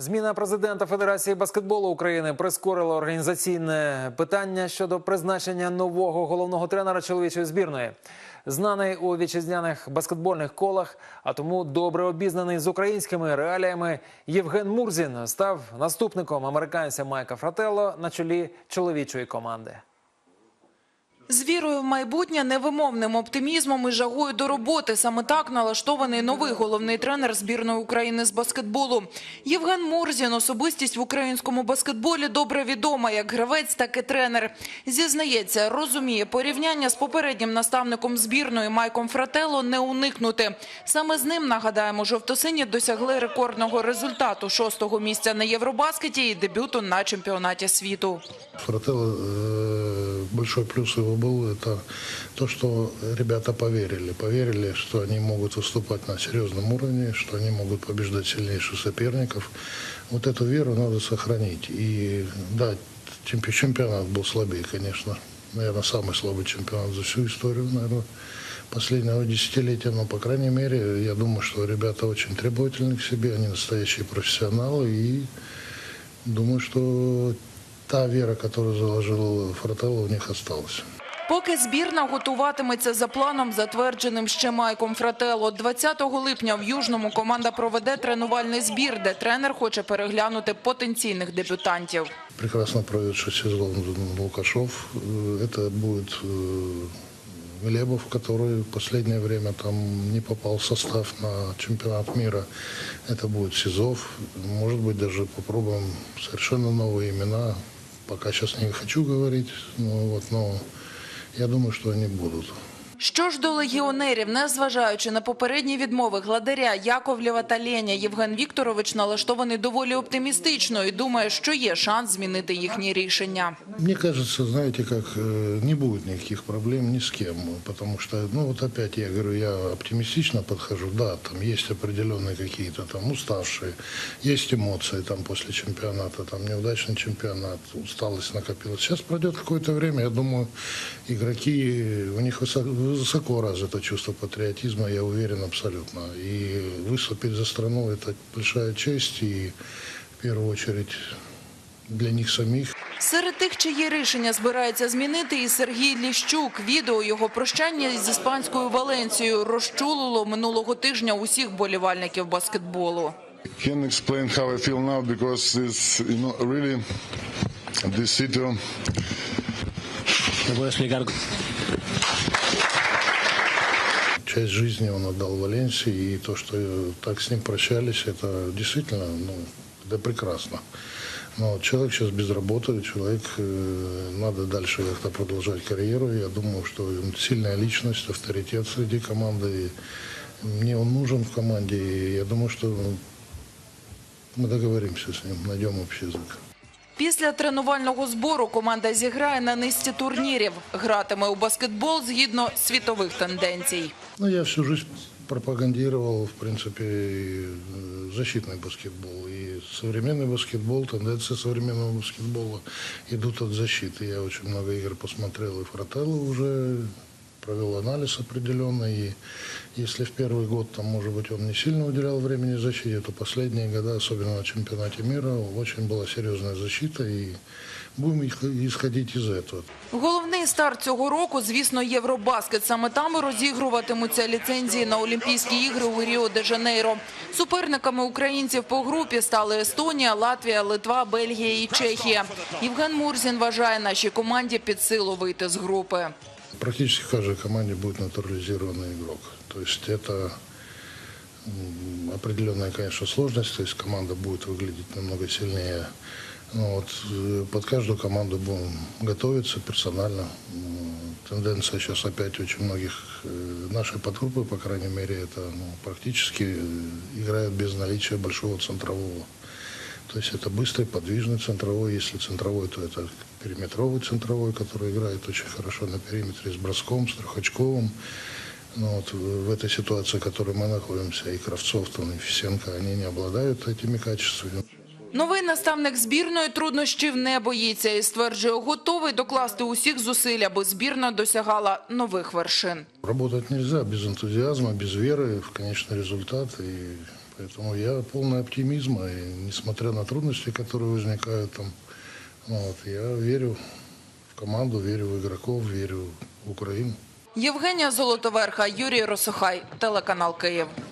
Зміна президента Федерації баскетболу України прискорила організаційне питання щодо призначення нового головного тренера чоловічої збірної. Знаний у вітчизняних баскетбольних колах, а тому добре обізнаний з українськими реаліями Євген Мурзін став наступником американця Майка Фрателло на чолі чоловічої команди. З вірою в майбутнє, невимовним оптимізмом і жагою до роботи. Саме так налаштований новий головний тренер збірної України з баскетболу. Євген Мурзін – особистість в українському баскетболі добре відома, як гравець, так і тренер. Зізнається, розуміє, порівняння з попереднім наставником збірної Майком Фрателло не уникнути. Саме з ним, нагадаємо, жовтосині досягли рекордного результату – шостого місця на Євробаскеті і дебюту на чемпіонаті світу. Фрателло, э, большой плюс его был, это то, что ребята поверили. Поверили, что они могут выступать на серьезном уровне, что они могут побеждать сильнейших соперников. Вот эту веру надо сохранить. И да, чемпи- чемпионат был слабее, конечно. Наверное, самый слабый чемпионат за всю историю, наверное, последнего десятилетия. Но, по крайней мере, я думаю, что ребята очень требовательны к себе, они настоящие профессионалы. И думаю, что та вера, которую заложил Фрателло, у них осталась. Поки збірна готуватиметься за планом, затвердженим ще Майком Фрателло, 20 липня в Южному команда проведе тренувальний збір, де тренер хоче переглянути потенційних дебютантів. Прекрасно проведший сезон Лукашов. Э, Это будет э, Глебов, который в последнее время там не попал в состав на чемпионат мира. Это будет Сизов. Может быть, даже попробуем совершенно новые имена. Пока сейчас не хочу говорить, но, вот, но я думаю, что они будут. Що ж до легіонерів, незважаючи на попередні відмови гладаря Яковлєва та Леня, Євген Вікторович налаштований доволі оптимістично і думає, що є шанс змінити їхні рішення. Мне кажется, знаете, как э, не будет никаких проблем ни с кем, потому что, ну вот опять я говорю, я оптимистично подхожу, да, там есть определенные какие-то там уставшие, есть эмоции там после чемпионата, там неудачный чемпионат, усталость накопилась. Сейчас пройдет какое-то время, я думаю, игроки, у них высоко, высоко развито чувство патриотизма, я уверен абсолютно. И выступить за страну это большая честь и в первую очередь для них самих. Серед тих, чиї рішення збирається змінити, і Сергій Ліщук. Відео його прощання з іспанською Валенцією розчулило минулого тижня усіх болівальників баскетболу. Can't explain how I feel now because it's you know really this city. Te puedo explicar часть жизни он отдал Валенсии, и то, что э, так с ним прощались, это действительно, ну, это прекрасно. Но человек сейчас без работы, человек, э, надо дальше как-то продолжать карьеру. Я думаю, что он сильная личность, авторитет среди команды. И мне он нужен в команде, и я думаю, что ну, мы договоримся с ним, найдем общий язык. Після тренувального збору команда зіграє на низці турнірів. Гратиме у баскетбол згідно світових тенденцій. Ну, я всю жизнь пропагандировал, в принципе, и, э, защитный баскетбол. И современный баскетбол, тенденции современного баскетбола идут от защиты. Я очень много игр посмотрел, и Фрателло уже провел анализ определенный. И если в первый год, там, может быть, он не сильно уделял времени защите, то последние года, особенно на чемпионате мира, очень была серьезная защита. И будем их- исходить из этого. Головний старт цього року, звісно, Євробаскет. Саме там і розігруватимуться ліцензії на Олімпійські ігри у Ріо-де-Жанейро. Суперниками українців по групі стали Естонія, Латвія, Литва, Бельгія і Чехія. Євген Мурзін вважає нашій команді під силу вийти з групи. Практически в каждой команде будет натурализированный игрок. То есть это м, определенная, конечно, сложность. То есть команда будет выглядеть намного сильнее. Но вот э, под каждую команду будем готовиться персонально. М, Тенденция сейчас опять очень многих э, нашей подгруппы, по крайней мере, это ну, практически э, играют без наличия большого центрового. То есть это быстрый, подвижный центровой. Если центровой, то это периметровый центровой, который играет очень хорошо на периметре с броском, с трехочковым. Но вот в в этой ситуации, в которой мы находимся, и Кравцов, там, и Фисенко, они не обладают этими качествами. Новий наставник збірної труднощів не боїться і стверджує, готовий докласти усіх зусиль, аби збірна досягала нових вершин. Работать нельзя без энтузиазма, без веры в конечный результат. И Поэтому я полный оптимизма, и несмотря на трудности, которые возникают там, вот, я верю в команду, верю в игроков, верю в Украину. Євгенія Золотоверха, Юрій Росохай, телеканал Київ.